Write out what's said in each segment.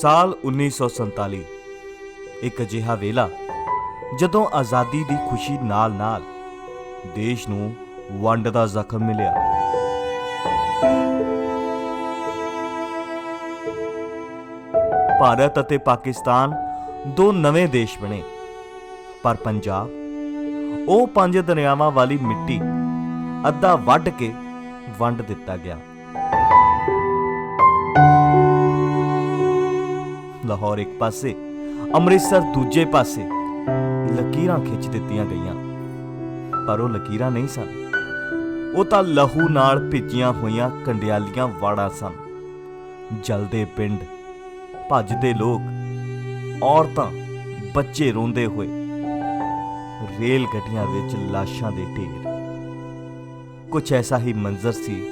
ਸਾਲ 1947 ਇੱਕ ਅਜਿਹਾ ਵੇਲਾ, ਜਦੋਂ ਆਜ਼ਾਦੀ ਦੀ ਖੁਸ਼ੀ ਨਾਲ-ਨਾਲ ਦੇਸ਼ ਨੂੰ ਵੰਡ ਦਾ ਜ਼ਖਮ ਮਿਲਿਆ। ਭਾਰਤ ਅਤੇ ਪਾਕਿਸਤਾਨ ਦੋ ਨਵੇਂ ਦੇਸ਼ ਬਣੇ, ਪਰ ਪੰਜਾਬ, ਉਹ ਪੰਜ ਦਰਿਆਵਾਂ ਵਾਲੀ ਮਿੱਟੀ ਅੱਧਾ ਵੱਢ ਕੇ ਵੰਡ ਦਿੱਤਾ ਗਿਆ। ਲਾਹੌਰ ਇੱਕ ਪਾਸੇ, ਅੰਮ੍ਰਿਤਸਰ ਦੂਜੇ ਪਾਸੇ ਲਕੀਰਾਂ ਖਿੱਚ ਦਿੱਤੀਆਂ ਗਈਆਂ। ਪਰ ਉਹ ਲਕੀਰਾਂ ਨਹੀਂ ਸਨ। ਉਹ ਤਾਂ ਲਹੂ ਨਾਲ ਭਿੱਜੀਆਂ ਹੋਈਆਂ ਕੰਡਿਆਲੀਆਂ ਵਾੜਾਂ ਸਨ। ਜਲਦੇ ਪਿੰਡ, ਭੱਜਦੇ ਲੋਕ, ਔਰਤਾਂ, ਬੱਚੇ ਰੋਂਦੇ ਹੋਏ ਰੇਲ ਗੱਡੀਆਂ ਵਿੱਚ ਲਾਸ਼ਾਂ ਦੇ ਢੇਰ। ਕੁਝ ਐਸਾ ਹੀ ਮੰਜ਼ਰ ਸੀ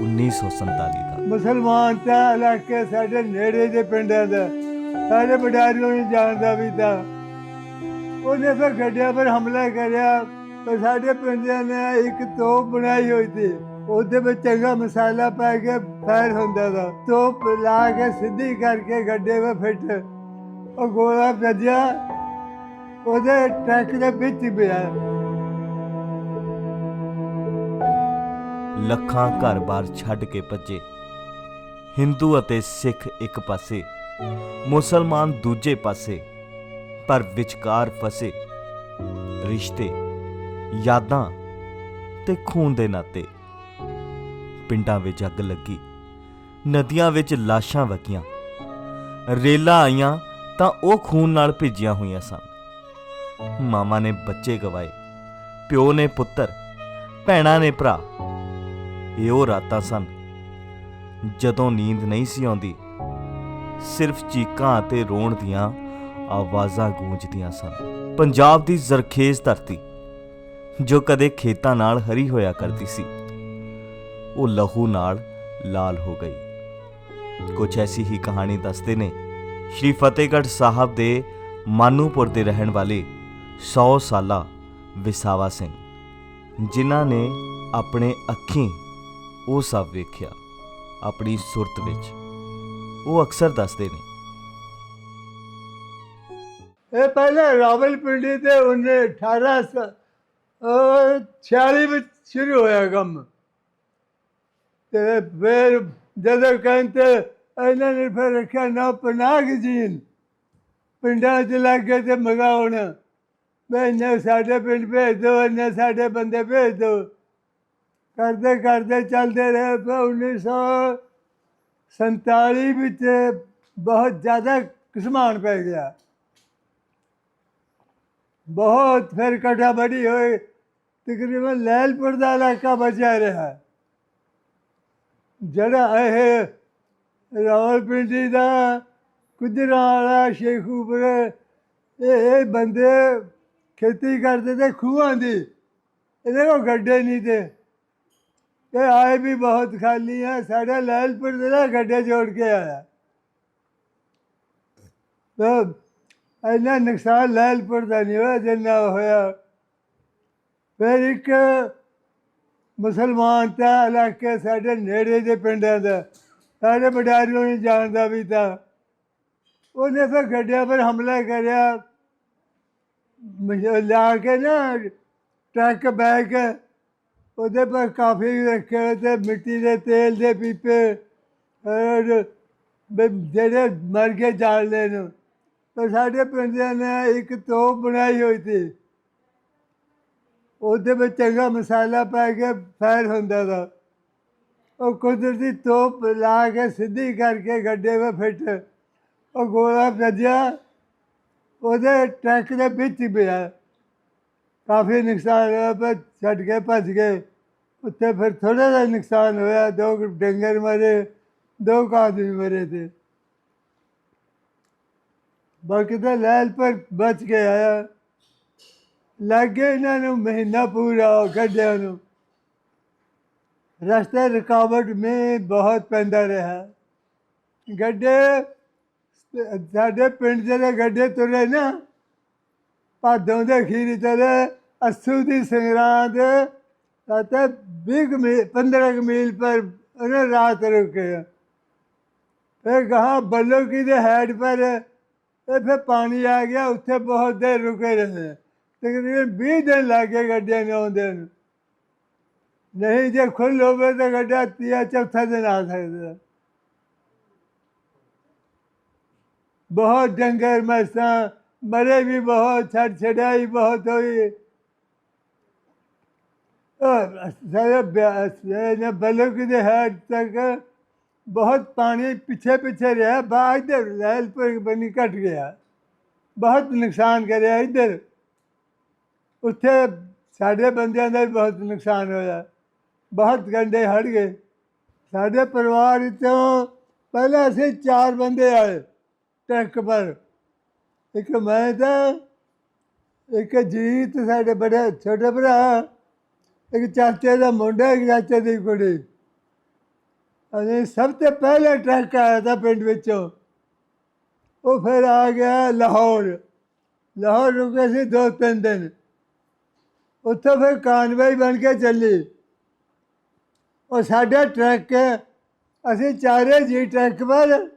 1947 ਦਾ। ਮੁਸਲਮਾਨ ਤਾਂ ਇਲਾਕੇ ਸਾਡੇ ਨੇੜੇ ਦੇ ਪਿੰਡਾਂ ਦਾ ਸਾਡੇ ਬਡਾਰੀਆਂ ਨੂੰ ਜਾਣਦਾ ਵੀ ਤਾਂ। ਉਹਨੇ ਫਿਰ ਗੱਡਿਆਂ ਪਰ ਹਮਲਾ ਕਰਿਆ, ਤੇ ਸਾਡੇ ਪਿੰਡਾਂ ਨੇ ਇੱਕ ਤੋਪ ਬਣਾਈ ਹੋਈ ਸੀ। ਉਹਦੇ ਵਿੱਚ ਚੰਗਾ ਮਸਾਲਾ ਪਾ ਕੇ ਫਾਇਰ ਹੁੰਦਾ ਦਾ ਤੋਪ ਲਾ ਕੇ ਸਿੱਧੀ ਕਰਕੇ ਗੱਡੇ ਵਿੱਚ ਫਿੱਟ, ਉਹ ਗੋਲਾ ਵੱਜਿਆ, ਉਹਦੇ ਟਰੱਕ ਦੇ ਵਿੱਚ ਪਿਆ। ਲੱਖਾਂ ਘਰ-ਬਾਰ ਛੱਡ ਕੇ ਭੱਜੇ। ਹਿੰਦੂ ਅਤੇ ਸਿੱਖ ਇੱਕ ਪਾਸੇ, ਮੁਸਲਮਾਨ ਦੂਜੇ ਪਾਸੇ, ਪਰ ਵਿਚਕਾਰ ਫਸੇ। ਰਿਸ਼ਤੇ, ਯਾਦਾਂ ਤੇ ਖੂਨ ਦੇ ਨਾਤੇ। ਪਿੰਡਾਂ ਵਿੱਚ ਅੱਗ ਲੱਗੀ, ਨਦੀਆਂ ਵਿੱਚ ਲਾਸ਼ਾਂ ਵਗੀਆਂ। ਰੇਲਾਂ ਆਈਆਂ ਤਾਂ ਉਹ ਖੂਨ ਨਾਲ ਭਿੱਜੀਆਂ ਹੋਈਆਂ ਸਨ। ਮਾਮਾ ਨੇ ਬੱਚੇ ਗਵਾਏ, ਪਿਓ ਨੇ ਪੁੱਤਰ, ਭੈਣਾਂ ਨੇ ਭਰਾ। ਇਹ ਉਹ ਰਾਤਾਂ ਸਨ ਜਦੋਂ ਨੀਂਦ ਨਹੀਂ ਸੀ ਆਉਂਦੀ। ਸਿਰਫ ਚੀਕਾਂ ਅਤੇ ਰੋਣ ਦੀਆਂ ਆਵਾਜ਼ਾਂ ਗੂੰਜਦੀਆਂ ਸਨ। ਪੰਜਾਬ ਦੀ ਜ਼ਰਖੇਜ਼ ਧਰਤੀ, ਜੋ ਕਦੇ ਖੇਤਾਂ ਨਾਲ ਹਰੀ ਹੋਇਆ ਕਰਦੀ ਸੀ, ਉਹ ਲਹੂ ਨਾਲ ਲਾਲ ਹੋ ਗਈ। ਕੁਝ ਐਸੀ ਹੀ ਕਹਾਣੀ ਦੱਸਦੇ ਨੇ, ਸ਼੍ਰੀ ਫਤਿਹਗੜ੍ਹ ਸਾਹਿਬ ਦੇ ਮਾਨੂਪੁਰ ਦੇ ਰਹਿਣ ਵਾਲੇ 100 ਸਾਲਾ ਵਿਸਾਵਾ ਸਿੰਘ, ਜਿਨ੍ਹਾਂ ਨੇ ਆਪਣੇ ਅੱਖੀਂ ਉਹ ਸਭ ਵੇਖਿਆ ਆਪਣੀ ਸੁਰਤ ਵਿੱਚ। ਉਹ ਅਕਸਰ ਦੱਸਦੇ ਨੇ। ਇਹ ਪਹਿਲੇ ਰਾਵਲਪਿੰਡੀ ਤੇ 18 46 ਵਿੱਚ ਸ਼ੁਰੂ ਹੋਇਆ ਕੰਮ। ਤੇ ਫਿਰ ਜਦੋਂ ਕਹਿੰਦੇ ਇਹਨਾਂ ਨੇ ਫਿਰ ਰੱਖਿਆ ਨਾ ਪਨਾਹ ਜੀਨ ਪਿੰਡਾਂ ਚ ਲੱਗ ਤੇ ਮਗਾਉਣ। ਮੈਂ ਸਾਡੇ ਪਿੰਡ ਭੇਜ ਦੋ ਇਹਨੇ ਸਾਡੇ ਬੰਦੇ ਭੇਜ ਦੋ ਕਰਦੇ ਕਰਦੇ ਚੱਲਦੇ ਰਹੇ ਫਿਰ 1947 ਵਿੱਚ ਬਹੁਤ ਜ਼ਿਆਦਾ ਕਿਸਮਾਨ ਪੈ ਗਿਆ। ਬਹੁਤ ਫਿਰ ਕਟਾ ਬੜੀ ਹੋਈ, ਤਕਰੀਬਨ ਲੈਲਪੁਰ ਦਾ ਇਲਾਕਾ ਬਚਿਆ ਰਿਹਾ। ਜਿਹੜਾ ਇਹ ਰਾਵਲਪਿੰਡੀ ਦਾ ਕੁਦਰਾ ਵਾਲਾ ਸ਼ੇਖੂਪੁਰ, ਇਹ ਇਹ ਬੰਦੇ ਖੇਤੀ ਕਰਦੇ ਤੇ ਖੂਹਾਂ ਦੀ, ਇਹਦੇ ਕੋਲ ਗੱਡੇ ਨਹੀਂ ਤੇ। ਇਹ ਆਏ ਵੀ ਬਹੁਤ ਖਾਲੀ ਹੈ ਸਾਡਾ ਲੈਲਪੁਰ ਦੇ ਨਾ ਗੱਡੇ ਜੋੜ ਕੇ ਆਇਆ। ਤਾਂ ਇੰਨਾ ਨੁਕਸਾਨ ਲੈਲਪੁਰ ਦਾ ਨਹੀਂ ਹੋਇਆ, ਜਿੰਨਾ ਹੋਇਆ। ਫਿਰ ਇੱਕ ਮੁਸਲਮਾਨ ਤਾਂ ਇਲਾਕੇ ਸਾਡੇ ਨੇੜੇ ਦੇ ਪਿੰਡਾਂ ਦਾ, ਸਾਡੇ ਬਡਾਰੀਆਂ ਨੂੰ ਜਾਣਦਾ ਵੀ ਤਾਂ। ਉਹਨੇ ਫਿਰ ਗੱਡਿਆਂ ਪਰ ਹਮਲਾ ਕਰਿਆ। ਲਿਆ ਕੇ ਨਾ ਟਰੱਕ ਬੈਗ ਉਹਦੇ ਪਰ ਕਾਫੀ ਰੱਖੇ ਹੋਏ ਤੇ ਮਿੱਟੀ ਦੇ ਤੇਲ ਦੇ ਪੀਪੇ ਔਰ ਜਿਹੜੇ ਮਰ ਕੇ ਜਾਲਦੇ ਨੇ। ਤਾਂ ਸਾਡੇ ਪਿੰਡਾਂ ਨੇ ਇੱਕ ਤੋਪ ਬਣਾਈ ਹੋਈ ਸੀ। ਉਹਦੇ ਵਿੱਚ ਚੰਗਾ ਮਸਾਲਾ ਪਾ ਕੇ ਫਾਇਰ ਹੁੰਦਾ ਦਾ ਉਹ ਕੁਦਰਤੀ ਤੋਪ ਲਾ ਕੇ ਸਿੱਧੀ ਕਰਕੇ ਗੱਡੇ ਵਿੱਚ ਫਿੱਟ, ਉਹ ਗੋਲਾ ਭੱਜਿਆ, ਉਹਦੇ ਟਰੱਕ ਦੇ ਵਿੱਚ ਹੀ ਪਿਆ। ਕਾਫੀ ਨੁਕਸਾਨ ਹੋਇਆ, ਪਰ ਛੱਡ ਕੇ ਭੱਜ ਗਏ। ਉੱਥੇ ਫਿਰ ਥੋੜਾ ਜਿਹਾ ਨੁਕਸਾਨ ਹੋਇਆ, ਦੋ ਡੰਗਰ ਮਰੇ, ਦੋ ਕੁ ਆਦਮੀ ਮਰੇ ਤੇ। ਬਾਕੀ ਤਾਂ ਲੈਲ ਪਰ ਬਚ ਕੇ ਆਇਆ। ਲੱਗੇ ਇਹਨਾਂ ਨੂੰ ਮਹੀਨਾ ਪੂਰਾ ਗੱਡਿਆਂ ਨੂੰ ਰਸਤੇ ਰੁਕਾਵਟ ਮੇ ਬਹੁਤ ਪੈਂਦਾ ਰਿਹਾ। ਗੱਡੇ, ਸਾਡੇ ਪਿੰਡ ਦੇ ਗੱਡੇ ਤੁਰੇ ਨਾ, ਭਾਦੋਂ ਦੇ ਖੀਰ ਚਲੇ ਅਸੂ ਦੀ ਸੰਗਰਾਂਦ ਅਤੇ कहते बीस मील पंद्रह मील पर उन्हें रात रुके फिर कहा बल्लो की जो हैड पर फिर पानी आ गया उत्थे बहुत देर रुके रहे तकरीबन बीस दिन लग गए गड्डिया नौ दिन नहीं जो खुल होवे तो गड्डा तीया चौथा दिन आ सकता बहुत डंगर मसा मरे भी बहुत छड़ छड़ाई बहुत हुई ਹੋਈ ਸਾਰੇ ਨੇ ਬਲਕ ਦੇ ਹੱਦ ਤੱਕ ਬਹੁਤ ਪਾਣੀ ਪਿੱਛੇ ਪਿੱਛੇ ਰਿਹਾ ਬਾ ਇਧਰ ਰੈਲ ਗਿਆ ਬਹੁਤ ਨੁਕਸਾਨ ਕਰਿਆ ਇੱਧਰ ਉੱਥੇ ਸਾਡੇ ਬੰਦਿਆਂ ਦਾ ਵੀ ਬਹੁਤ ਨੁਕਸਾਨ ਹੋਇਆ ਬਹੁਤ ਗੰਡੇ ਹੜ ਗਏ ਸਾਡੇ ਪਰਿਵਾਰ ਵਿੱਚੋਂ ਪਹਿਲਾਂ ਅਸੀਂ ਚਾਰ ਬੰਦੇ ਆਏ ਟਰੱਕ ਪਰ ਇੱਕ ਮੈਂ ਤਾਂ ਇੱਕ ਜੀਤ ਸਾਡੇ ਬੜੇ ਛੋਟੇ ਭਰਾ ਇੱਕ ਚਾਚੇ ਦਾ ਮੁੰਡਾ, ਇੱਕ ਚਾਚੇ ਦੀ ਕੁੜੀ। ਅਸੀਂ ਸਭ ਤੋਂ ਪਹਿਲੇ ਟਰੱਕ ਆਇਆ ਤਾਂ ਪਿੰਡ ਵਿੱਚੋਂ। ਉਹ ਫਿਰ ਆ ਗਿਆ ਲਾਹੌਰ। ਲਾਹੌਰ ਰੁਕੇ ਸੀ ਦੋ ਤਿੰਨ ਦਿਨ। ਉੱਥੋਂ ਫਿਰ ਕਾਨਵਾਈ ਬਣ ਕੇ ਚੱਲੀ। ਉਹ ਸਾਡਾ ਟਰੱਕ, ਅਸੀਂ ਚਾਰੇ ਜੀ ਟਰੱਕ ਪਰ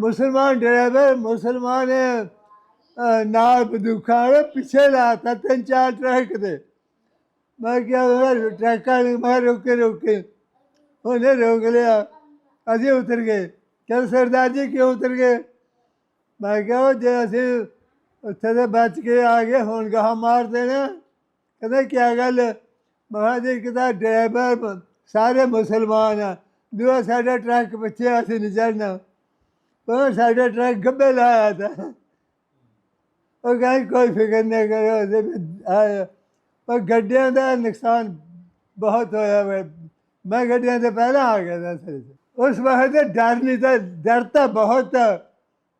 ਮੁਸਲਮਾਨ ਡਰਾਈਵਰ, ਮੁਸਲਮਾਨ ਨਾਲ ਬੰਦੂਕਾਂ ਵਾਲੇ ਪਿੱਛੇ ਲਾਤਾ ਤਿੰਨ ਚਾਰ ਟਰੱਕ ਦੇ। ਮੈਂ ਕਿਹਾ ਉਹ ਟਰੱਕਾਂ ਨੂੰ ਮੈਂ ਰੋਕੇ ਰੋਕੇ ਉਹਨੇ ਰੋਕ ਲਿਆ। ਅਸੀਂ ਉਤਰ ਗਏ। ਚਲ ਸਰਦਾਰ ਜੀ, ਕਿਉਂ ਉਤਰ ਗਏ? ਮੈਂ ਕਿਹਾ, ਉਹ ਜੇ ਅਸੀਂ ਉੱਥੇ ਦੇ ਬਚ ਕੇ ਆ ਗਏ, ਹੁਣ ਗਾਹ ਮਾਰ ਦੇਣਾ। ਕਹਿੰਦੇ ਕੀ ਗੱਲ? ਮਹਾਂ ਜੀ ਕਿਦਾ ਡਰਾਈਵਰ ਸਾਰੇ ਮੁਸਲਮਾਨ ਆ। ਦੂਆ, ਸਾਡਾ ਟਰੱਕ ਪਿੱਛੇ ਅਸੀਂ ਨਹੀਂ ਚੜਨਾ ਪਰ ਸਾਡਾ ਟਰੱਕ ਗੱਬੇ ਲਾਇਆ ਤਾ। ਉਹ ਕਹਿੰਦੇ, ਕੋਈ ਫਿਕਰ ਨਹੀਂ ਕਰੋ ਪਰ ਗੱਡਿਆਂ ਦਾ ਨੁਕਸਾਨ ਬਹੁਤ ਹੋਇਆ ਵਾ। ਮੈਂ ਗੱਡੀਆਂ ਤੇ ਪਹਿਲਾਂ ਆ ਗਿਆ था ਸਿਰ ਉਸ ਵਕਤ ਡਰ ਨਹੀਂ ਤਾਂ ਡਰ ਤਾਂ ਬਹੁਤ ਤਾ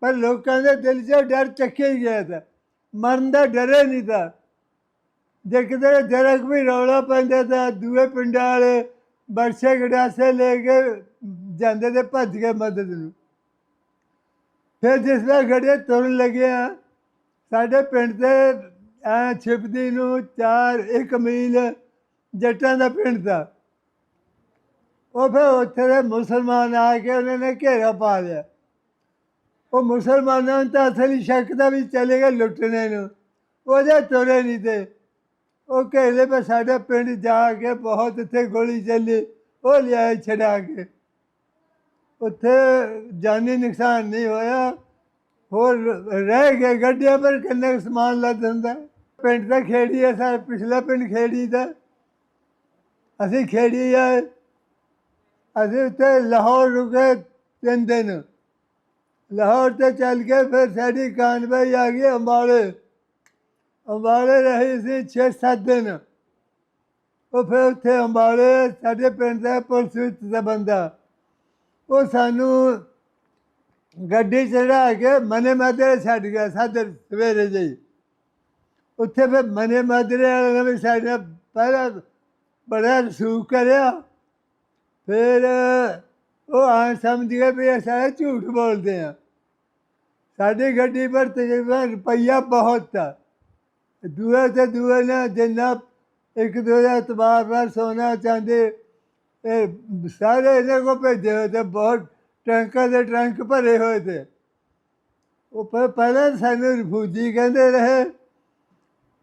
ਪਰ ਲੋਕਾਂ ਦੇ ਦਿਲ 'ਚ ਡਰ ਚੱਕਿਆ ਹੀ ਗਿਆ ਤਾ ਮਰਨ ਦਾ ਡਰੇ ਨਹੀਂ ਤਾ ਜੇ ਕਿਤੇ ਜਰਕ ਵੀ ਰੌਲਾ ਪੈਂਦਾ ਤਾਂ ਦੂਏ ਪਿੰਡਾਂ ਵਾਲੇ ਬਰਸੇ ਗੜਾਸੇ ਲੈ ਕੇ ਜਾਂਦੇ ਤੇ ਭੱਜ ਕੇ ਮਦਦ ਨੂੰ। ਫਿਰ ਜਿਸ ਵੇਲੇ ਗੜੇ ਤੁਰਨ ਲੱਗਿਆ, ਸਾਡੇ ਪਿੰਡ ਤੇ ਐ ਛਿਪਦੀ ਨੂੰ ਚਾਰ ਇੱਕ ਮੀਲ ਜੱਟਾਂ ਦਾ ਪਿੰਡ ਦਾ। ਉਹ ਫਿਰ ਉੱਥੇ ਦੇ ਮੁਸਲਮਾਨ ਆ ਕੇ ਉਹਨਾਂ ਨੇ ਘੇਰਾ ਪਾ ਲਿਆ। ਉਹ ਮੁਸਲਮਾਨਾਂ ਨੂੰ ਤਾਂ ਅਸਲੀ ਸ਼ੱਕ ਦਾ ਵੀ ਚਲੇਗਾ ਲੁੱਟਣੇ ਨੂੰ। ਉਹਦੇ ਤੁਰੇ ਨਹੀਂ ਤੇ। ਉਹ ਘੇਰੇ ਪੇ ਸਾਡੇ ਪਿੰਡ ਜਾ ਕੇ ਬਹੁਤ ਇੱਥੇ ਗੋਲੀ ਚੱਲੀ, ਉਹ ਲਿਆਏ ਛਡਾ ਕੇ। ਉੱਥੇ ਜਾਨੀ ਨੁਕਸਾਨ ਨਹੀਂ ਹੋਇਆ। ਹੋਰ ਰਹਿ ਗਏ, ਗੱਡੀਆਂ ਪਰ ਕਿੰਨੇ ਕੁ ਸਮਾਨ ਲੱਦ ਹੁੰਦਾ ਪਿੰਡ ਤਾਂ ਖੇੜੀ ਹੈ ਸਾ ਪਿਛਲਾ ਪਿੰਡ ਖੇੜੀ ਦਾ। ਅਸੀਂ ਖੇੜੀ ਆ, ਅਸੀਂ ਉੱਥੇ ਲਾਹੌਰ ਰੁਕੇ ਤਿੰਨ ਦਿਨ। ਲਾਹੌਰ ਤੇ ਚੱਲ ਕੇ ਫਿਰ ਸਾਡੀ ਕਾਨਵਾਈ ਆ ਗਈ ਅੰਬਾਲੇ। ਅੰਬਾਲੇ ਰਹੀ ਸੀ 6-7 ਦਿਨ। ਉਹ ਫਿਰ ਉੱਥੇ ਅੰਬਾਲੇ, ਸਾਡੇ ਪਿੰਡ ਦਾ ਪੁਲਿਸ ਵਿੱਚ ਦਾ ਬੰਦਾ। ਉਹ ਸਾਨੂੰ ਗੱਡੀ ਚੜਾ ਕੇ ਮਨੇ ਮਾਦਰੇ ਛੱਡ ਗਿਆ ਸਾਡੇ ਸਵੇਰੇ ਜਿਹੀ ਉੱਥੇ ਫਿਰ ਮਨੇ ਮਾਦਰੇ ਵਾਲਿਆਂ ਨੇ ਵੀ ਸਾਡਾ ਨਾਲ ਪਹਿਲਾਂ ਬੜਾ ਰਸੂਖ ਕਰਿਆ। ਫਿਰ ਉਹ ਆ ਸਮਝ ਗਏ ਵੀ ਇਹ ਸਾਰੇ ਝੂਠ ਬੋਲਦੇ ਆ। ਸਾਡੀ ਗੱਡੀ ਪਰ ਤਕਰੀਬਨ ਰੁਪਈਆ ਬਹੁਤ ਤਾ ਦੂਏ ਤੇ ਦੂਏ ਨੇ ਜਿੰਨਾ ਇੱਕ ਦੋ ਦਾ ਇਤਬਾਰ ਪਰ ਸੋਨਾ ਚਾਹੁੰਦੇ ਇਹ ਸਾਰੇ ਇਹਨਾਂ ਕੋ ਭੇਜੇ ਹੋਏ ਤੇ ਬਹੁਤ ਟੈਂਕਾਂ ਦੇ ਟਰੰਕ ਭਰੇ ਹੋਏ ਤੇ। ਉਹ ਪਹਿਲਾਂ ਸਾਨੂੰ ਰਿਫੂਜੀ ਕਹਿੰਦੇ ਰਹੇ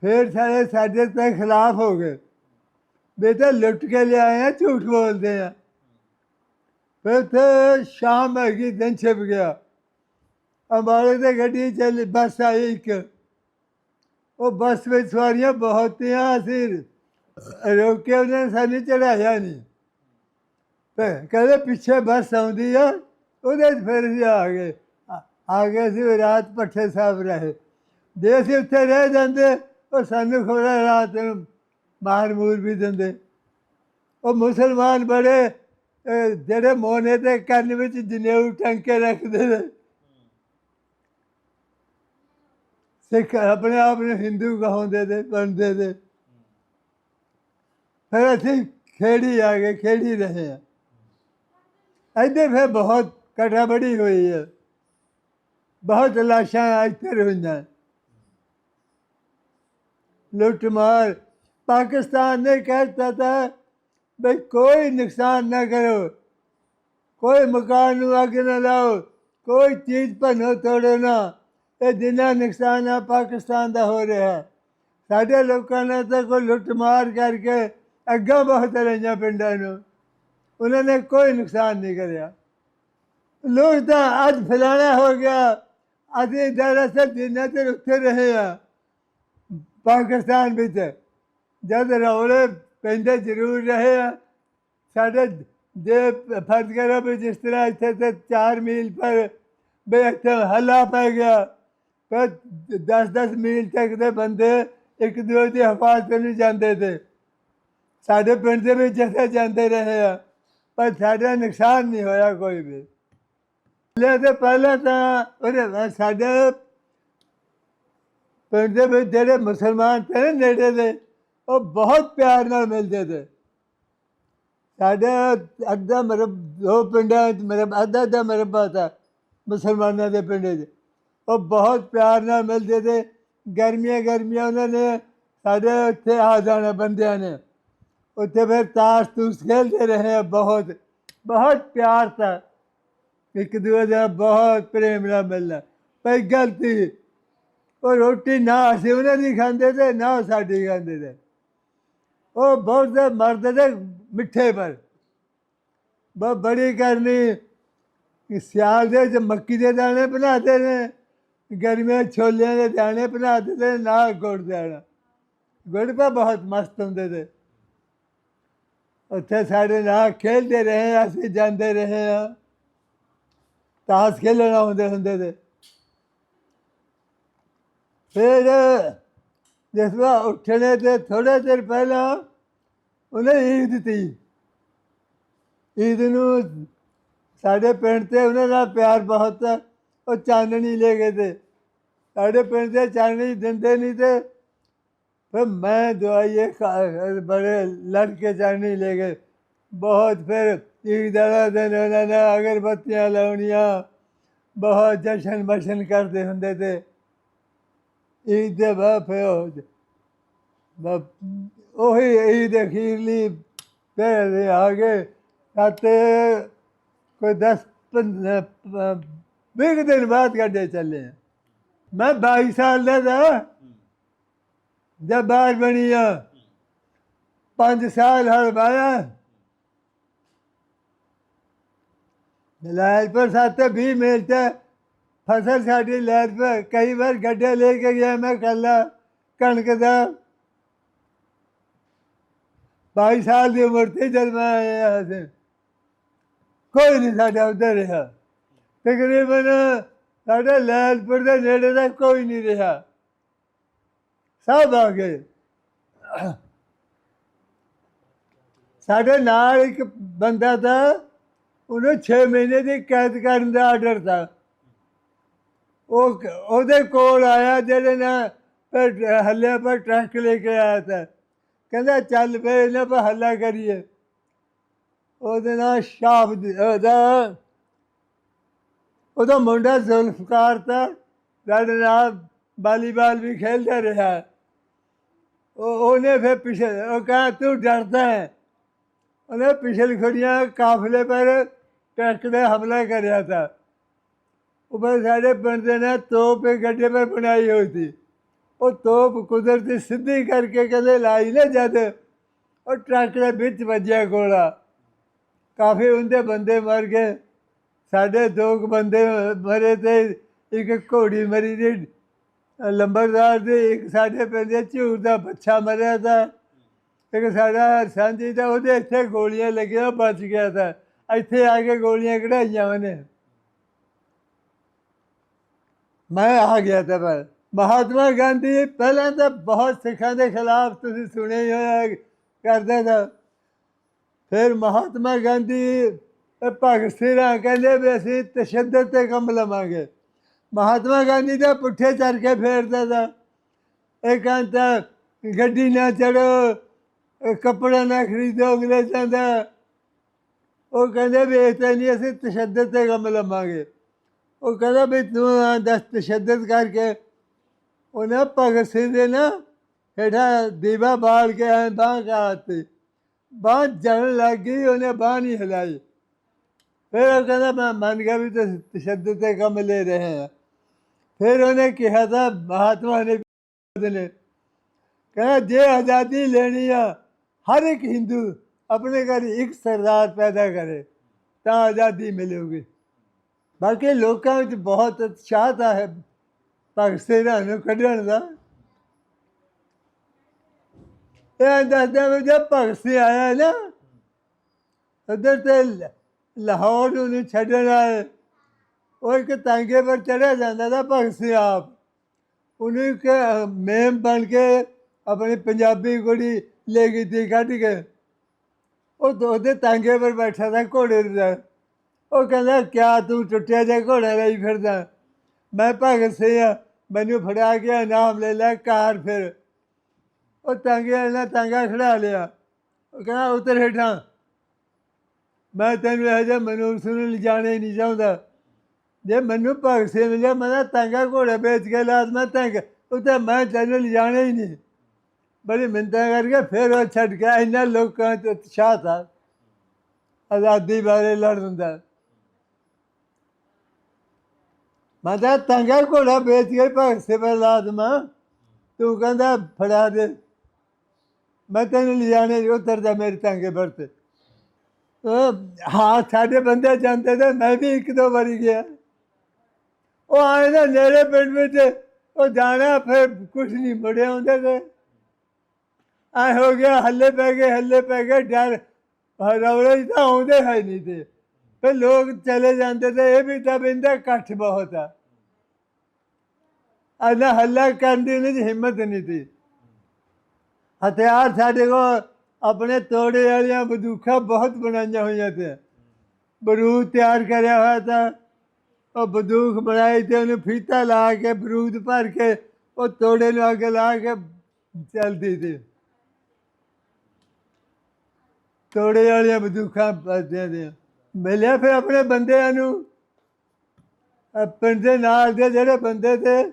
ਫਿਰ ਸਾਰੇ ਸਾਡੇ ਤੇ ਖਿਲਾਫ ਹੋ ਗਏ। ਬੇਟਾ ਲੁੱਟ ਕੇ ਲਿਆਏ ਆ, ਝੂਠ ਬੋਲਦੇ ਆ। ਫਿਰ ਤੇ ਸ਼ਾਮ ਹੈਗੀ, ਦਿਨ ਛਿਪ ਗਿਆ। ਅੰਬਾਲੇ ਤੇ ਗੱਡੀ ਚੱਲ, ਬੱਸ ਆਈ ਇੱਕ। ਉਹ ਬੱਸ ਵਿੱਚ ਸਵਾਰੀਆਂ ਬਹੁਤ ਤੀਆਂ ਅਸੀਂ ਰੋਕੇ ਉਹਨੇ, ਸਾਨੂੰ ਚੜਾਇਆ ਨਹੀਂ ਫਿਰ ਕਹਿੰਦੇ ਪਿੱਛੇ ਬੱਸ ਆਉਂਦੀ ਆ, ਉਹਦੇ 'ਚ ਫਿਰ ਅਸੀਂ ਆ ਗਏ। ਆ- ਆ ਗਏ ਸੀ, ਰਾਤ ਪੱਠੇ ਸਾਹਿਬ ਰਹੇ। ਜੇ ਅਸੀਂ ਉੱਥੇ ਰਹਿ ਜਾਂਦੇ ਉਹ ਸਾਨੂੰ ਖਬਰ ਰਾਤ ਨੂੰ ਮਾਰ ਮੂਰ ਵੀ ਦਿੰਦੇ। ਉਹ ਮੁਸਲਮਾਨ ਬੜੇ ਜਿਹੜੇ ਮੋਨੇ ਤੇ ਕੰਨ ਵਿੱਚ ਜਨੇਊ ਟੰਕੇ ਰੱਖਦੇ ਨੇ। ਸਿੱਖ ਆਪਣੇ ਆਪ ਨੂੰ ਹਿੰਦੂ ਕਹਾਉਂਦੇ ਤੇ ਬਣਦੇ ਤੇ ਫਿਰ ਅਸੀਂ ਖੇੜੀ ਆ ਗਏ ਖੇੜੀ ਰਹੇ ਆ ਇੱਧਰ ਫਿਰ ਬਹੁਤ ਕਟਾਬੜੀ ਹੋਈ ਹੈ। ਬਹੁਤ ਲਾਸ਼ਾਂ ਇੱਥੇ ਹੋਈਆਂ ਲੁੱਟ ਮਾਰ ਪਾਕਿਸਤਾਨ ਨੇ ਕਹਿਤਾ था भाई कोई नुकसान ना करो ਕੋਈ ਮਕਾਨ ਨੂੰ ਅੱਗ ਨਾ ਲਾਓ ਕੋਈ ਚੀਜ਼ ਭੰਨੋ ਤੋੜੋ ਨਾ ਇਹ ਜਿੰਨਾ ਨੁਕਸਾਨ ਆ ਪਾਕਿਸਤਾਨ ਦਾ ਹੋ ਰਿਹਾ ਹੈ। ਸਾਡੇ ਲੋਕਾਂ ਨੇ ਤਾਂ ਕੋਈ ਲੁੱਟ ਮਾਰ ਕਰਕੇ ਅੱਗਾ ਬਹੁਤ ਰਹੀਆਂ ਪਿੰਡਾਂ ਨੂੰ ਉਹਨਾਂ ਨੇ ਕੋਈ ਨੁਕਸਾਨ ਨਹੀਂ ਕਰਿਆ ਲੋਕ ਤਾਂ ਅੱਜ ਫਲਾਣਾ ਹੋ ਗਿਆ ਅਸੀਂ ਦਰਅਸਲ ਜਿੰਨਾ ਚਿਰ ਉੱਥੇ ਰਹੇ ਆ ਪਾਕਿਸਤਾਨ ਵਿੱਚ ਜਦ ਰੌਲੇ ਪੈਂਦੇ ਜ਼ਰੂਰ ਰਹੇ ਆ ਸਾਡੇ ਜੇ ਫਰਜ਼ ਕਰੋ ਵੀ ਜਿਸ ਤਰ੍ਹਾਂ ਇੱਥੇ ਤੇ 4 ਮੀਲ ਪਰ ਵੀ ਇੱਥੇ ਹੱਲਾ ਪੈ ਗਿਆ ਪਰ 10-10 ਮੀਲ ਤੱਕ ਦੇ ਬੰਦੇ ਇੱਕ ਦੂਜੇ ਦੀ ਹਿਫਾਜ਼ਤ ਨਹੀਂ ਜਾਂਦੇ ਤੇ ਸਾਡੇ ਪਿੰਡ ਦੇ ਵਿੱਚ ਜਿੱਥੇ ਜਾਂਦੇ ਰਹੇ ਆ ਪਰ ਸਾਡਾ ਨੁਕਸਾਨ ਨਹੀਂ ਹੋਇਆ ਕੋਈ ਵੀ ਲੈ ਤੇ ਪਹਿਲਾਂ ਤਾਂ ਉਹਦੇ ਸਾਡੇ ਪਿੰਡ ਦੇ ਵਿੱਚ ਜਿਹੜੇ ਮੁਸਲਮਾਨ ਤੇ ਨਾ ਨੇੜੇ ਦੇ ਉਹ ਬਹੁਤ ਪਿਆਰ ਨਾਲ ਮਿਲਦੇ ਤੇ ਸਾਡੇ ਅੱਧਾ ਮਰਬ ਦੋ ਪਿੰਡਾਂ ਚ ਮਰਬ ਅੱਧਾ ਅੱਧਾ ਮਰਬਾ ਤਾ ਮੁਸਲਮਾਨਾਂ ਦੇ ਪਿੰਡ 'ਚ ਉਹ ਬਹੁਤ ਪਿਆਰ ਨਾਲ ਮਿਲਦੇ ਤੇ ਗਰਮੀਆਂ ਗਰਮੀਆਂ ਉਹਨਾਂ ਨੇ ਸਾਡੇ ਉੱਥੇ ਆ ਜਾਣਾ ਬੰਦਿਆਂ ਨੇ। ਉੱਥੇ ਫਿਰ ਤਾਸ਼ ਤੂਸ਼ ਖੇਲਦੇ ਰਹੇ ਆ ਬਹੁਤ। ਬਹੁਤ ਪਿਆਰ ਤਾ ਇੱਕ ਦੂਜੇ ਦਾ ਬਹੁਤ ਪ੍ਰੇਮ ਨਾਲ ਮਿਲਣਾ। ਪਰ ਗਲਤੀ ਉਹ ਰੋਟੀ ਨਾ ਅਸੀਂ ਉਹਨਾਂ ਦੀ ਖਾਂਦੇ ਤੇ ਨਾ ਸਾਡੀ ਖਾਂਦੇ ਤੇ। ਉਹ ਬਹੁਤ ਦੇ ਮਰਦੇ ਤੇ ਮਿੱਠੇ ਪਰ। ਬਹੁਤ ਬੜੀ ਕਰਨੀ ਕਿ ਸਿਆਲ ਦੇ ਵਿੱਚ ਮੱਕੀ ਦੇ ਦਾਣੇ ਬਣਾਦੇ ਨੇ, ਗਰਮੀਆਂ ਛੋਲਿਆਂ ਦੇ ਦਾਣੇ ਬਣਾਦੇ ਨੇ, ਨਾ ਗੁੜ ਦੇਣਾ। ਗੁੜ ਪਾ ਬਹੁਤ ਮਸਤ ਹੁੰਦੇ ਤੇ। ਉੱਥੇ ਸਾਡੇ ਨਾਲ ਖੇਡਦੇ ਰਹੇ ਅਸੀਂ ਜਾਂਦੇ ਰਹੇ ਆ। ਤਾਸ਼ ਖੇਲਣਾ ਹੁੰਦੇ ਹੁੰਦੇ ਤੇ। ਫਿਰ ਜਿਸ ਵਾ ਉੱਠਣੇ ਤੇ ਥੋੜੇ ਚਿਰ ਪਹਿਲਾਂ ਉਹਨੇ ਈਦ ਦਿੱਤੀ। ਈਦ ਨੂੰ ਸਾਡੇ ਪਿੰਡ ਤੇ ਉਹਨਾਂ ਦਾ ਪਿਆਰ ਬਹੁਤ ਹੈ, ਉਹ ਚਾਨਣੀ ਲੈ ਗਏ ਤੇ। ਸਾਡੇ ਪਿੰਡ ਤੇ ਚਾਨਣੀ ਦਿੰਦੇ ਨਹੀਂ ਤੇ ਫਿਰ ਮੈਂ ਦਵਾਈਏ ਖਾ- ਬੜੇ ਲੜਕੇ ਚਾਨਣੀ ਲੈ ਗਏ। ਬਹੁਤ ਫਿਰ ਈਦ ਵਾਲਾ ਦਿਨ ਉਹਨਾਂ ਨੇ ਅਗਰਬੱਤੀਆਂ ਲਾਉਣੀਆਂ, ਬਹੁਤ ਜਸ਼ਨ ਬਸ਼ਨ ਕਰਦੇ ਹੁੰਦੇ ਤੇ। ਈਦ ਦੇ ਬਾਅਦ ਉਹੀ ਈਦ ਅਖੀਰਲੀ ਫਿਰ ਆ ਗਏ। ਅਤੇ ਕੋਈ 10 ਵੀਹ ਕੁ ਦਿਨ ਬਾਅਦ ਕੱਢੇ ਚੱਲੇ ਆ। ਮੈਂ 22 ਸਾਲ ਦਾ ਦਾ ਜਦ ਬਾਹਰ ਬਣੀ ਆ। ਪੰਜ ਸਾਲ ਹਰ ਬਾਇਆ ਲਾਇਲ ਪਰ ਸਾਤੇ 20 ਮਿੰਟ ਫਸਲ ਸਾਡੀ ਲੈਟ ਪਰ ਕਈ ਵਾਰ ਗੱਡੇ ਲੈ ਕੇ ਗਿਆ, ਮੈਂ ਕੱਲਾ ਕਣਕ ਦਾ। 22 ਸਾਲ ਦੀ ਉਮਰ ਤੇ ਜਦ ਮੈਂ ਆਇਆ ਸੀ, ਕੋਈ ਨਹੀਂ ਸਾਡਾ ਉੱਧਰ ਰਿਹਾ। ਤਕਰੀਬਨ ਸਾਡੇ ਲੈਲਪੁਰ ਦੇ ਨੇੜੇ ਦਾ ਕੋਈ ਨਹੀਂ ਰਿਹਾ। ਸਭ ਆ ਗਏ। ਸਾਡੇ ਨਾਲ ਇੱਕ ਬੰਦਾ ਤਾਂ ਉਹਨੂੰ 6 ਮਹੀਨੇ ਦੀ ਕੈਦ ਕਰਨ ਦਾ ਆਰਡਰ ਤਾ। ਉਹ ਉਹਦੇ ਕੋਲ ਆਇਆ, ਜਿਹੜੇ ਨੇ ਫਿਰ ਹੱਲੇ ਪਰ ਟਰੱਕ ਲੈ ਕੇ ਆਇਆ ਤਾ। ਕਹਿੰਦਾ, ਚੱਲ ਫੇ ਇਹਨਾਂ ਪਰ ਹੱਲਾ ਕਰੀਏ। ਉਹਦੇ ਨਾਲ ਸ਼ਾਪ ਉਹਦਾ ਉਹਦਾ ਮੁੰਡਾ ਜ਼ੁਲਫਕਾਰ ਤਾ ਸਾਡੇ ਨਾਲ ਵਾਲੀਬਾਲ ਵੀ ਖੇਡਦਾ ਰਿਹਾ। ਉਹ, ਉਹਨੇ ਫਿਰ ਪਿਛੇ, ਉਹ ਕਹਾ, ਤੂੰ ਡਰਦਾ ਹੈ? ਉਹਨੇ ਪਿਛਲ ਖੜੀਆਂ ਕਾਫਲੇ ਪਰ ਟਰੱਕ ਦੇ ਹਮਲਾ ਕਰਿਆ ਤਾ। ਉਹ ਬਸ ਸਾਡੇ ਪਿੰਡ ਦੇ ਨੇ ਤੋਪ ਇੱਕ ਗੱਡੇ ਪਰ ਬਣਾਈ ਹੋਈ ਸੀ। ਉਹ ਤੋਪ ਕੁਦਰਤੀ ਸਿੱਧੀ ਕਰਕੇ ਕਹਿੰਦੇ, ਲਾਈ ਨਾ ਜਦ। ਉਹ ਟਰੱਕ ਦੇ ਵਿੱਚ ਵੱਜਿਆ ਗੋਲਾ। ਕਾਫੀ ਉਹਦੇ ਬੰਦੇ ਮਰ ਗਏ। ਸਾਡੇ ਦੋ ਕੁ ਬੰਦੇ ਮਰੇ ਤੇ ਇੱਕ ਘੋੜੀ ਮਰੀ ਦੀ ਲੰਬਰਦਾਰ ਦੇ, ਇੱਕ ਸਾਡੇ ਪਿੰਡ ਦੇ ਝੂਰ ਦਾ ਬੱਚਾ ਮਰਿਆ ਤਾ, ਇੱਕ ਸਾਡਾ ਸਾਂਝੀ ਦਾ, ਉਹਦੇ ਇੱਥੇ ਗੋਲੀਆਂ ਲੱਗੀਆਂ ਬਚ ਗਿਆ ਤਾ। ਇੱਥੇ ਆ ਕੇ ਗੋਲੀਆਂ ਕਢਾਈਆਂ ਉਹਨੇ ਮੈਂ ਆ ਗਿਆ ਤਾਂ ਪਰ ਮਹਾਤਮਾ ਗਾਂਧੀ ਪਹਿਲਾਂ ਤਾਂ ਬਹੁਤ ਸਿੱਖਾਂ ਦੇ ਖਿਲਾਫ ਤੁਸੀਂ ਸੁਣਿਆ ਹੀ ਹੋਇਆ ਕਰਦਾ था ਫਿਰ ਮਹਾਤਮਾ ਗਾਂਧੀ ਭਗਤ ਸਿੰਘਾਂ ਕਹਿੰਦੇ ਵੀ ਅਸੀਂ ਤਸ਼ੱਦਦ ਤੇ ਕੰਮ ਲਵਾਂਗੇ। ਮਹਾਤਮਾ ਗਾਂਧੀ ਦਾ ਪੁੱਠੇ ਚੜ ਕੇ ਫੇਰਦਾ ਤਾ। ਇਹ ਕਹਿੰਦਾ ਗੱਡੀ ਨਾ ਚੜੋ ਕੱਪੜਾ ਨਾ ਖਰੀਦੋ, ਅੰਗਰੇਜ਼ਾਂ ਦਾ। ਉਹ ਕਹਿੰਦੇ ਵੀ ਇਹ ਤਾਂ ਨਹੀਂ, ਅਸੀਂ ਤਸ਼ੱਦਦ ਤੇ ਕੰਮ ਲਵਾਂਗੇ। ਉਹ ਕਹਿੰਦਾ ਵੀ ਤੂੰ ਆਹ ਦੱਸ ਤਸ਼ੱਦਦ ਕਰਕੇ ਉਹਨੇ ਭਗਤ ਸਿੰਘ ਦੇ ਨਾ ਹੇਠਾਂ ਦੀਵਾ ਬਾਲ ਕੇ ਐਂ ਬਾਂਹ ਕਾਤੀ। ਬਾਂਹ ਜਲਣ ਲੱਗ ਗਈ, ਉਹਨੇ ਬਾਂਹ ਨਹੀਂ ਹਿਲਾਈ। ਫਿਰ ਉਹ ਕਹਿੰਦਾ, ਮੈਂ ਮੰਨ ਗਿਆ ਵੀ ਤੁਸੀਂ ਤਸ਼ੱਦਦ ਤੇ ਕੰਮ ਲੈ ਰਹੇ ਆ। ਫਿਰ ਉਹਨੇ ਕਿਹਾ ਤਾਂ ਮਹਾਤਮਾ ਨੇ ਨੇ ਕਹਿੰਦਾ ਜੇ ਆਜ਼ਾਦੀ ਲੈਣੀ ਆ, ਹਰ ਇੱਕ ਹਿੰਦੂ ਆਪਣੇ ਘਰ ਇੱਕ ਸਰਦਾਰ ਪੈਦਾ ਕਰੇ, ਤਾਂ ਆਜ਼ਾਦੀ ਮਿਲੇਗੀ। ਬਾਕੀ ਲੋਕਾਂ ਵਿੱਚ ਬਹੁਤ ਉਤਸ਼ਾਹ ਤਾਂ ਹੈ ਭਗਤ ਪਾਕਿਸਤਾਨ ਨੂੰ ਕੱਢਣ ਦਾ। ਇਹ ਦੱਸਦਾ ਵੀ ਜਦ ਭਗਤ ਸਿੰਘ ਆਇਆ ਨਾ ਉਧਰ ਤੇ ਲ- ਲਾਹੌਰ ਨੂੰ ਛੱਡਣ ਆਏ। ਉਹ ਇੱਕ ਤਾਂਗੇ ਪਰ ਚੜਿਆ ਜਾਂਦਾ था ਭਗਤ ਸਿੰਘ ਆਪ। ਉਹਨੂੰ ਇੱਕ ਅਹ, ਮੇਮ ਬਣ ਕੇ ਆਪਣੀ ਪੰਜਾਬੀ ਕੁੜੀ ਲੈ ਗਈ ਤੀ ਕੱਢ ਕੇ ਉਹ ਉਹਦੇ ਤਾਂਗੇ ਪਰ ਬੈਠਾ था ਘੋੜੇ ਦਾ ਉਹ ਕਹਿੰਦਾ, ਕਿਆ ਤੂੰ ਟੁੱਟਿਆ ਜਿਹਾ ਘੋੜਾ ਲਈ ਫਿਰਦਾ? ਮੈਂ ਭਗਤ ਸਿੰਘ ਆ, ਮੈਨੂੰ ਫੜਾ ਕੇ ਇਨਾਮ ਲੈ ਲੈ, ਕਾਰ ਫਿਰ। ਉਹ ਤਾਂਗੇ ਵਾਲੇ ਨੇ ਖੜਾ ਲਿਆ। ਉਹ ਕਹਿੰਦਾ, ਉਤਰ ਹੇਠਾਂ। ਮੈਂ ਤੈਨੂੰ ਇਹ ਜਿਹਾ ਮਨੂਸ ਨੂੰ ਲਿਜਾਣੇ ਨਹੀਂ ਚਾਹੁੰਦਾ। ਜੇ ਮੈਨੂੰ ਭਗਤ ਸਿੰਘ ਮਿਲਿਆ, ਮੈਂ ਤਾਂ ਤਾਂਗਾ ਘੋੜਾ ਵੇਚ ਕੇ ਲਾਜ਼ਮਾ ਤੰਗ ਉੱਤੇ ਮੈਂ ਤੈਨੂੰ ਲਿਜਾਣਾ ਹੀ ਨਹੀਂ। ਬੜੀ ਮਿੰਤਾਂ ਕਰਕੇ ਫਿਰ ਉਹ ਛੱਡ ਕੇ ਇਹਨਾਂ ਲੋਕਾਂ 'ਚ ਉਤਸ਼ਾਹ ਤਾ ਆਜ਼ਾਦੀ ਬਾਰੇ ਲੜਨ ਦਾ। ਮੈਂ ਤਾਂ ਤਾਂਗਾ ਘੋੜਾ ਵੇਚ ਕੇ ਭਗਤ ਸਿੰਘ ਪਰ ਤੂੰ ਕਹਿੰਦਾ, ਫੜਾ ਦੇ। ਮੈਂ ਤੈਨੂੰ ਲਿਜਾਣੇ ਉਤਰਦਾ ਮੇਰੇ ਤੰਗੇ ਵਰਤੇ। ਹਾਂ ਸਾਡੇ ਬੰਦੇ ਜਾਂਦੇ ਤੇ ਮੈਂ ਵੀ ਇੱਕ ਦੋ ਵਾਰੀ ਗਿਆ। ਉਹ ਆਏ ਨਾ ਨੇੜੇ ਪਿੰਡ ਵਿੱਚ, ਉਹ ਜਾਣਾ, ਫਿਰ ਕੁਛ ਨਹੀਂ ਮੁੜਿਆ ਹੁੰਦੇ ਤੇ ਆ ਹੋ ਗਿਆ, ਹੱਲੇ ਪੈ ਗਏ, ਹੱਲੇ ਪੈ ਗਏ, ਡਰ। ਰੌਲੇ ਤਾਂ ਆਉਂਦੇ ਹੈ ਨਹੀਂ ਤੇ। ਫਿਰ ਲੋਕ ਚਲੇ ਜਾਂਦੇ ਤੇ ਇਹ ਵੀ ਤਾਂ ਬਿੰਦਾ ਇਕੱਠ ਬਹੁਤ ਆ। ਅਨਾ ਹੱਲਾ ਕਰਨ ਦੀ ਉਹਨਾਂ ਦੀ ਹਿੰਮਤ ਨਹੀਂ ਸੀ। ਹਥਿਆਰ ਸਾਡੇ ਕੋਲ, ਆਪਣੇ ਤੋੜੇ ਵਾਲੀਆਂ ਬੰਦੂਕਾਂ ਬਹੁਤ ਬਣਾਈਆਂ ਹੋਈਆਂ ਤੇ। ਬਰੂਦ ਤਿਆਰ ਕਰਿਆ ਹੋਇਆ ਤਾਂ ਉਹ ਬੰਦੂਕ ਬਣਾਈ ਤੇ ਉਹਨੂੰ ਫੀਤਾ ਲਾ ਕੇ, ਬਰੂਦ ਭਰ ਕੇ, ਉਹ ਤੋੜੇ ਨੂੰ ਅੱਗੇ ਲਾ ਕੇ ਚਲਦੀ ਸੀ। ਤੋੜੇ ਵਾਲੀਆਂ ਬੰਦੂਕਾਂ ਪਸਦੇ ਦੇ ਮਿਲਿਆ ਫਿਰ ਆਪਣੇ ਬੰਦਿਆਂ ਨੂੰ। ਅਹ ਪਿੰਡ ਦੇ ਨਾਲ ਦੇ ਜਿਹੜੇ ਬੰਦੇ ਤੇ,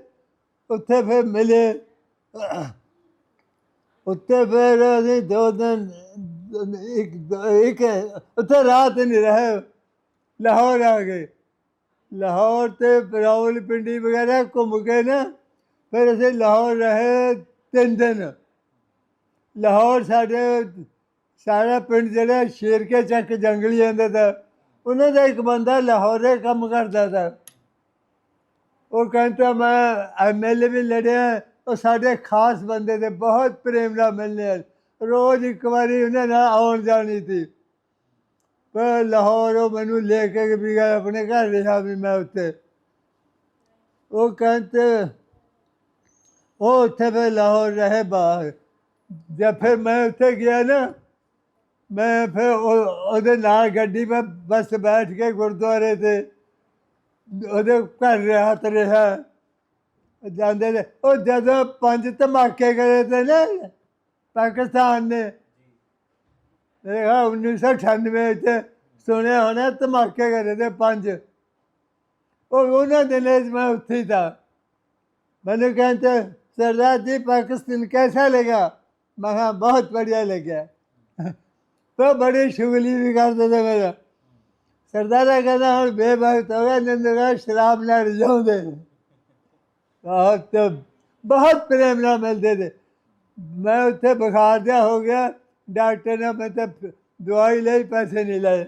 ਉੱਥੇ ਫਿਰ ਮਿਲੇ। ਉੱਥੇ ਫਿਰ ਅਸੀਂ ਦੋ ਦਿਨ, ਇੱਕ ਇੱਕ, ਉੱਥੇ ਰਾਤ ਨਹੀਂ ਰਹੇ। ਲਾਹੌਰ ਆ ਗਏ। ਲਾਹੌਰ ਤੇ ਰਾਵਲਪਿੰਡੀ ਵਗੈਰਾ ਘੁੰਮ ਕੇ ਨਾ, ਫਿਰ ਅਸੀਂ ਲਾਹੌਰ ਰਹੇ ਤਿੰਨ ਦਿਨ। ਲਾਹੌਰ ਸਾਡੇ, ਸਾਰਾ ਪਿੰਡ ਜਿਹੜਾ ਸ਼ੇਰ ਕੇ ਚੱਕ ਜੰਗਲੀ ਜਾਂਦਾ ਤਾ ਉਹਨਾਂ ਦਾ ਇੱਕ ਬੰਦਾ ਲਾਹੌਰੇ ਕੰਮ ਕਰਦਾ ਤਾ। ਉਹ ਕਹਿੰਦਾ, ਮੈਂ ਐਮਐਲਏ ਵੀ ਲੜਿਆ, ਉਹ ਸਾਡੇ ਖਾਸ ਬੰਦੇ ਦੇ ਬਹੁਤ ਪ੍ਰੇਮ ਨਾਲ ਮਿਲਨੇ ਆ। ਰੋਜ਼ ਇੱਕ ਵਾਰੀ ਉਹਨਾਂ ਨਾਲ ਆਉਣ ਜਾਣੀ ਸੀ। ਪਰ ਲਾਹੌਰ ਉਹ ਮੈਨੂੰ ਲੈ ਕੇ ਵੀ ਗਿਆ ਆਪਣੇ ਘਰ ਰਿਹਾ ਵੀ ਮੈਂ ਉੱਥੇ। ਉਹ ਕਹਿੰਦੇ, ਉਹ ਉੱਥੇ ਫਿਰ ਲਾਹੌਰ ਰਹੇ ਬਾਹਰ। ਜਦ ਫਿਰ ਮੈਂ ਉੱਥੇ ਗਿਆ ਨਾ ਮੈਂ ਫਿਰ ਉਹ- ਉਹਦੇ ਨਾਲ ਗੱਡੀ ਮੈਂ ਬੱਸ ਬੈਠ ਕੇ ਗੁਰਦੁਆਰੇ ਤੇ ਉਹਦੇ ਘਰ ਰਿਹਾ ਤੇ ਰਿਹਾ ਜਾਂਦੇ ਨੇ ਉਹ ਜਦੋਂ ਪੰਜ ਧਮਾਕੇ ਕਰੇ ਤੇ ਨਾ ਪਾਕਿਸਤਾਨ ਨੇ ਮੇਰੇ ਖਿਆਲ 1998 ਵਿੱਚ ਸੁਣਿਆ ਹੋਣਾ ਧਮਾਕੇ ਕਰੇ ਤੇ ਪੰਜ ਉਹ ਉਹਨਾਂ ਦਿਨਾਂ 'ਚ ਮੈਂ ਉੱਥੇ ਹੀ था मैंने कहते सरदार जी पाकिस्तान कैसा लगा मैं कहा बहुत बढ़िया लगा ਉਹ ਬੜੀ ਸ਼ੁਗਲੀ ਵੀ ਕਰਦੇ ਤੇ ਮੇਰਾ ਸਰਦਾਰਾ ਕਹਿੰਦਾ, ਹੁਣ ਬੇਭਗਤ ਹੋ ਗਿਆ ਨਿੰਦਰਾ ਸ਼ਰਾਬ ਨਾਲ ਰਜਾਉਂਦੇ ਬਹੁਤ ਬਹੁਤ ਪ੍ਰੇਮ ਨਾਲ ਮਿਲਦੇ ਤੇ ਮੈਂ ਉੱਥੇ ਬੁਖਾਰ ਜਿਹਾ ਹੋ ਗਿਆ, ਡਾਕਟਰ ਨੇ ਮੈਂ ਤਾਂ ਦਵਾਈ ਲਈ, ਪੈਸੇ ਨਹੀਂ ਲਏ।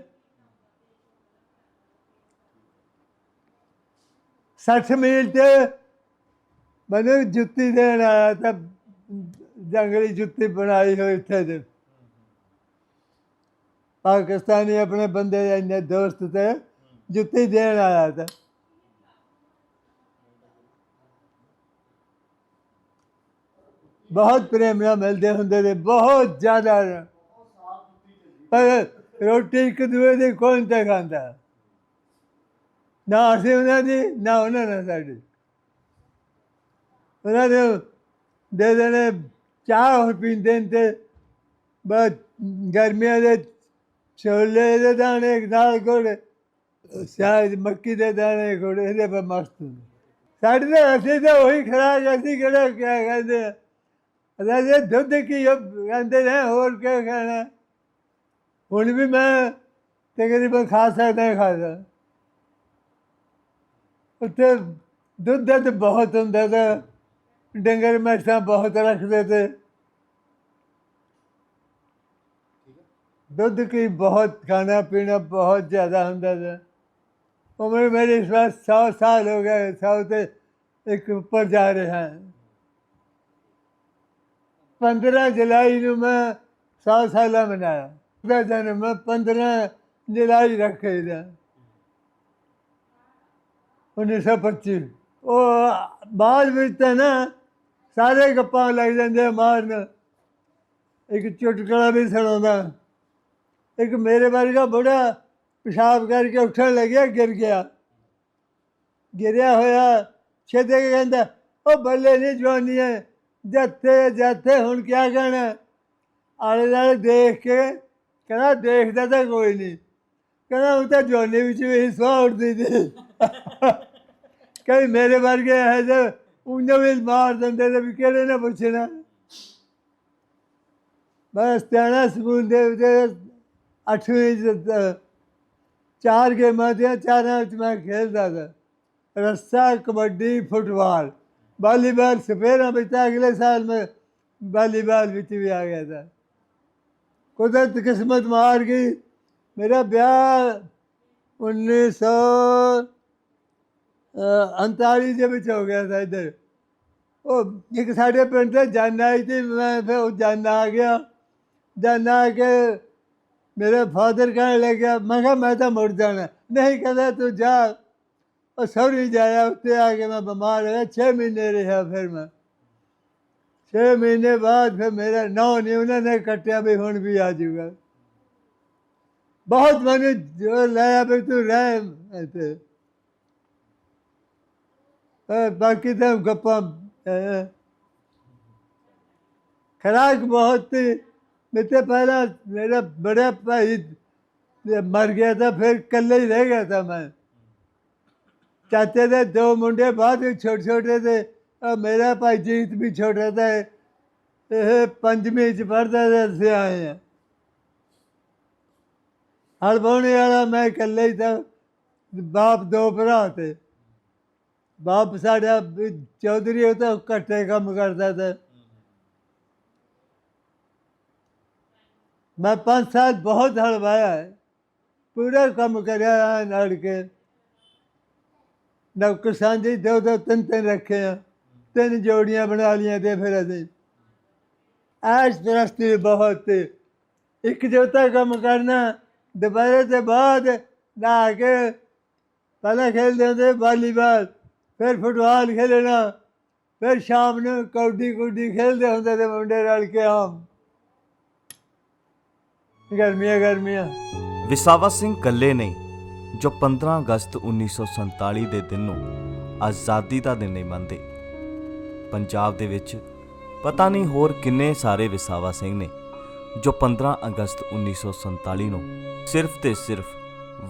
ਸੱਠ ਮੀਲ ਤੇ ਮੈਨੂੰ ਜੁੱਤੀ ਦੇਣ ਆਇਆ ਤਾਂ ਜੰਗਲੀ ਜੁੱਤੀ ਬਣਾਈ ਹੋਈ ਇੱਥੇ ਤੇ। ਪਾਕਿਸਤਾਨੀ ਆਪਣੇ ਬੰਦੇ ਦੇ ਇੰਨੇ ਦੋਸਤ ਤੇ ਜੁੱਤੀ ਦੇਣ ਆਇਆ ਤਾਂ। ਬਹੁਤ ਪ੍ਰੇਮ ਨਾਲ ਮਿਲਦੇ ਹੁੰਦੇ ਨੇ ਬਹੁਤ ਜ਼ਿਆਦਾ। ਪਰ ਰੋਟੀ ਇੱਕ ਦੂਏ ਦੀ ਕੌਣ ਤੇ ਖਾਂਦਾ। ਨਾ ਅਸੀਂ ਉਹਨਾਂ ਦੀ, ਨਾ ਉਹਨਾਂ ਨੇ ਸਾਡੀ। ਉਹਨਾਂ ਦੇ ਦੇ ਦੇਣੇ ਚਾਹ ਪੀਂਦੇ ਨੇ ਤੇ ਬਸ ਗਰਮੀਆਂ ਦੇ ਛੋਲੇ ਦੇ ਦਾਣੇ ਨਾਲ ਗੁੜ ਸ਼ਾਇਦ ਮੱਕੀ ਦੇ ਦਾਣੇ, ਗੁੜ, ਇਹਦੇ ਪਰ ਮਸਤ ਹੁੰਦੇ। ਸਾਡੇ ਤਾਂ ਅਸੀਂ ਤਾਂ ਉਹੀ ਖਰਾਕ ਅਸੀਂ ਕਿਹੜਾ ਕਿਆ ਕਹਿੰਦੇ ਆ? ਅਦਾਜੇ ਦੁੱਧ ਕੀ ਉਹ ਕਹਿੰਦੇ ਨੇ, ਹੋਰ ਕਿਆ ਖਾਣਾ ਹੁਣ ਵੀ ਮੈਂ ਤਕਰੀਬਨ ਖਾ ਸਕਦਾ ਹੈ ਖਾ ਸਕਦਾ। ਉੱਥੇ ਦੁੱਧ ਤਾਂ ਬਹੁਤ ਹੁੰਦਾ ਤਾ ਡੰਗਰ, ਮੈਸਾਂ ਬਹੁਤ ਰੱਖਦੇ ਤੇ ਦੁੱਧ ਕੀ ਬਹੁਤ ਖਾਣਾ ਪੀਣਾ ਬਹੁਤ ਜ਼ਿਆਦਾ ਹੁੰਦਾ ਸੀ। ਉਮਰ ਮੇਰੀ ਇਸ ਵਾਰ 100 ਸਾਲ ਹੋ ਗਏ 100 ਤੇ ਇੱਕ ਉੱਪਰ ਜਾ ਰਿਹਾ ਹਨ 15 ਜੁਲਾਈ ਨੂੰ ਮੈਂ 100 ਸਾਲਾ ਮਨਾਇਆ। ਮੈਂ ਜਨਮ 15 ਜੁਲਾਈ ਰੱਖੇ ਦਾ। 1925 ਉਹ ਬਾਅਦ ਵਿੱਚ ਤਾਂ ਨਾ ਸਾਰੇ ਗੱਪਾਂ ਲੱਗ ਜਾਂਦੇ ਮਾਰਨ। ਇੱਕ ਚੁਟਕਲਾ ਵੀ ਸੁਣਾਉਂਦਾ। ਇੱਕ ਮੇਰੇ ਵਰਗਾ ਬੁੜਾ ਪਿਸ਼ਾਬ ਕਰਕੇ ਉੱਠਣ ਲੱਗਿਆ, ਗਿਰ ਗਿਆ। ਗਿਰਿਆ ਹੋਇਆ ਛੇਦੇ ਕੇ ਕਹਿੰਦਾ, ਉਹ ਬੱਲੇ ਨਹੀਂ ਜਵਾਨੀ ਹੈ ਜੱਥੇ ਜੱਥੇ, ਹੁਣ ਕੀ ਕਹਿਣਾ? ਆਲੇ ਦੁਆਲੇ ਦੇਖ ਕੇ ਕਹਿੰਦਾ, ਦੇਖਦਾ ਤਾਂ ਕੋਈ ਨਹੀਂ ਕਹਿੰਦਾ, ਉਹ ਤਾਂ ਜਵਾਨੀ ਵਿੱਚ ਵੀ ਸਵਾ ਉੱਠਦੀ ਸੀ ਕਈ ਮੇਰੇ ਵਰਗੇ ਹੈ ਜੇ ਉਹਨਾਂ ਵੀ ਮਾਰ ਦਿੰਦੇ ਤੇ ਵੀ ਕਿਹੜੇ ਨੇ ਪੁੱਛਣਾ? ਬਸ ਤਿਆਣਾ ਸਕੂਲ ਦੇ अठवीं चार गेमां थी चार मैं था। रस्सा, कबड्डी, फुटबॉल। वॉलीबॉल सफ़ेद अभी अगले साल में वॉलीबॉल भी आ गया था। कुदरत किस्मत मार गई। मेरा ब्याह उन्नीस सौ अंतालीस के बच्चे हो गया था इधर। वो एक साढ़े पिंड से जाना आई थी, मैं फिर जाना आ गया। जाना आके ਉਹ ਜਨ ਆ ਗਿਆ ਜਨ ਆ ਕੇ ਮੇਰੇ ਫਾਦਰ ਕਹਿਣ ਲੱਗਿਆ ਮੈਂ ਕਿਹਾ ਮੈਂ ਤਾਂ ਮੁੜ ਜਾਣਾ ਨਹੀਂ ਕਹਿੰਦਾ ਤੂੰ ਜਾ ਉਹ ਸੌਰੀ ਜਾਇਆ ਉੱਤੇ ਆ ਕੇ ਮੈਂ ਬਿਮਾਰ ਹੋਇਆ 6 ਮਹੀਨੇ ਰਿਹਾ ਫਿਰ ਮੈਂ 6 ਮਹੀਨੇ ਬਾਅਦ ਫਿਰ ਮੇਰਾ ਨੌ ਨਹੀਂ ਉਹਨਾਂ ਨੇ ਕੱਟਿਆ ਵੀ ਹੁਣ ਵੀ ਆ ਜਾਊਗਾ ਬਹੁਤ ਮੈਨੂੰ ਜੋ ਲਾਇਆ ਵੀ ਤੂੰ ਰਹਿ ਮੇਰੇ ਤੇ ਪਹਿਲਾਂ ਮੇਰਾ ਬੜਾ ਭਾਈ ਮਰ ਗਿਆ ਤਾਂ ਫਿਰ ਇਕੱਲੇ ਹੀ ਰਹਿ ਗਿਆ ਤਾਂ ਮੈਂ। ਚਾਚੇ ਦੇ ਦੋ ਮੁੰਡੇ ਬਾਅਦ ਵਿੱਚ ਛੋਟੇ ਛੋਟੇ ਤੇ ਮੇਰਾ ਭਾਈ ਜੀਤ ਵੀ ਛੋਟਾ ਤਾਂ ਇਹ ਪੰਜਵੀਂ ਚ ਪੜਦਾ ਤੇ ਅਸੀਂ ਆਏ ਆ ਹਲਬੋਣੇ ਵਾਲਾ ਮੈਂ ਇਕੱਲੇ ਹੀ ਤਾਂ ਬਾਪ ਦੋ ਭਰਾ ਤੇ। ਬਾਪ ਸਾਡਾ ਚੌਧਰੀ ਉਹ ਤਾਂ ਘੱਟੇ ਕੰਮ ਕਰਦਾ ਤਾਂ। ਮੈਂ ਪੰਜ ਸਾਲ ਬਹੁਤ ਹਲਵਾਇਆ ਹੈ। ਪੂਰਾ ਕੰਮ ਕਰਿਆ ਹੈ ਲੜ ਕੇ। ਨੌਕਰ ਸਾਂਝੀ ਦੋ ਦੋ, ਤਿੰਨ ਤਿੰਨ ਰੱਖੇ ਆ। ਤਿੰਨ ਜੋੜੀਆਂ ਬਣਾ ਲੀਆਂ ਤੇ ਫਿਰ ਅਸੀਂ। ਐਸ਼ ਪ੍ਰਸਤੀ ਬਹੁਤ ਤੇ ਇੱਕ ਜੋਤਾ ਕੰਮ ਕਰਨਾ, ਦੁਪਹਿਰੇ ਦੇ ਬਾਅਦ ਨਹਾ ਕੇ ਪਹਿਲਾਂ ਖੇਡਦੇ ਹੁੰਦੇ ਵਾਲੀਬਾਲ, ਫਿਰ ਫੁੱਟਬਾਲ ਖੇਲਣਾ, ਫਿਰ ਸ਼ਾਮ ਨੂੰ ਕੌਡੀ ਕੌਡੀ ਖੇਡਦੇ ਹੁੰਦੇ ਤੇ ਮੁੰਡੇ ਰਲ ਕੇ ਆਮ। ਗਰਮੀਆਂ ਗਰਮੀਆਂ। ਵਿਸਾਵਾ ਸਿੰਘ ਕੱਲੇ ਨਹੀਂ ਜੋ 15 ਅਗਸਤ 1947 ਦੇ ਦਿਨ ਨੂੰ ਆਜ਼ਾਦੀ ਦਾ ਦਿਨ ਨਹੀਂ ਮੰਨਦੇ। ਪੰਜਾਬ ਦੇ ਵਿੱਚ ਪਤਾ ਨਹੀਂ ਹੋਰ ਕਿੰਨੇ ਸਾਰੇ ਵਿਸਾਵਾ ਸਿੰਘ ਨੇ, ਜੋ 15 ਅਗਸਤ 1947 ਨੂੰ ਸਿਰਫ ਤੇ ਸਿਰਫ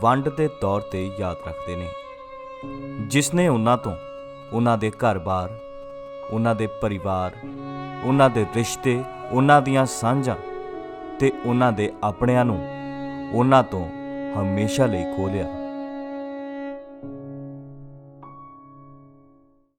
ਵੰਡ ਦੇ ਤੌਰ ਤੇ ਯਾਦ ਰੱਖਦੇ ਨੇ। ਜਿਸ ਨੇ ਉਹਨਾਂ ਤੋਂ ਉਹਨਾਂ ਦੇ ਘਰ-ਬਾਰ, ਉਹਨਾਂ ਦੇ ਪਰਿਵਾਰ, ਉਹਨਾਂ ਦੇ ਰਿਸ਼ਤੇ, ਉਹਨਾਂ ਦੀਆਂ ਸਾਂਝਾਂ ਤੇ ਉਹਨਾਂ ਦੇ ਆਪਣਿਆਂ ਨੂੰ ਉਹਨਾਂ ਤੋਂ ਹਮੇਸ਼ਾ ਲਈ ਖੋਹ